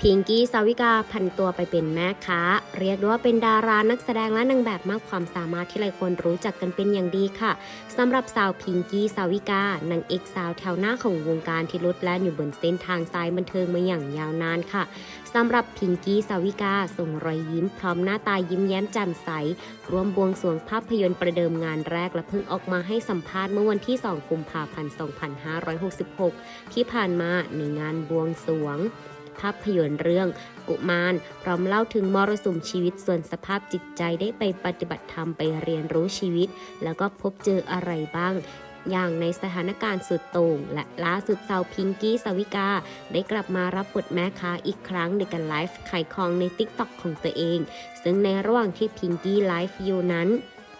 พิงกี้สาวิกาพันตัวไปเป็นแม่ค้า เรียกได้ว่าเป็นดารานักแสดงและนางแบบมากความสามารถที่หลายคนรู้จักกันเป็นอย่างดีค่ะสำหรับสาวพิงกี้สาวิกานางเอกสาวแถวหน้าของวงการที่ลดแล่นอยู่บนเส้นทางสายบันเทิงมาอย่างยาวนานค่ะสำหรับพิงกี้สาวิกาส่งรอยยิ้มพร้อมหน้าตายิ้มแย้มแจ่มใสร่วมบวงสรวงภาพยนตร์ประเดิมงานแรกและเพิ่งออกมาให้สัมภาษณ์เมื่อวันที่ 2 กุมภาพันธ์ 2566 ที่ผ่านมาในงานบวงสรวง ภาพยนตร์เรื่อง กุมารพร้อมเล่าถึงมรสุมชีวิตส่วนสภาพจิตใจได้ไปปฏิบัติธรรมไปเรียนรู้ชีวิต แล้วก็พบเจออะไรบ้างอย่างในสถานการณ์สุดโต่งและล่าสุดสาวพิงกี้สวิกา ได้กลับมารับบทแม่ค้าอีกครั้งในการไลฟ์ขายของใน t ิ k t o k ของตัวเอง ซึ่งในระหว่างที่พิงกี้ไลฟ์อยู่นั้น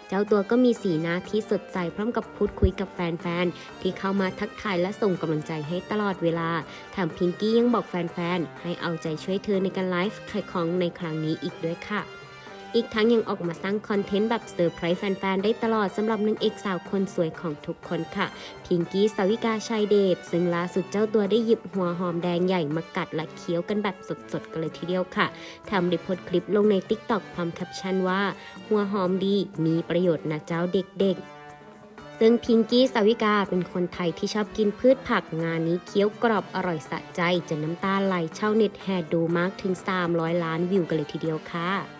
เจ้าตัวก็มีสีหน้าที่สดใสพร้อมกับพูดคุยกับแฟนๆ ที่เข้ามาทักทายและส่งกำลังใจให้ตลอดเวลาแถมพิงกี้ยังบอกแฟนๆ ให้เอาใจช่วยเธอในการไลฟ์ขายของในครั้งนี้อีกด้วยค่ะ อีกทั้งยังออกมาสร้างคอนเทนต์แบบเซอร์ไพรส์แฟนๆ ได้ตลอดสำหรับนางเอกสาวคนสวยของทุกคนค่ะ พิงกี้สาวิกาชัยเดช ซึ่งล่าสุดเจ้าตัวได้หยิบหัวหอมแดงใหญ่มากัดและเคี้ยวกันแบบสดๆ กันเลยทีเดียวค่ะทำได้โพสต์คลิปลงใน t ิ k t o k พร้อมแคปชั่นว่า หัวหอมดีมีประโยชน์นะเจ้าเด็กๆซึ่งพิงกี้สาวิกาเป็นคนไทยที่ชอบกินพืชผักงานนี้เคี้ยวกรอบอร่อยสะใจจนน้ำตาไหลเช่าเน็ตแห่ดูมากถึง 300 ล้านวิวกันเลยทีเดียวค่ะ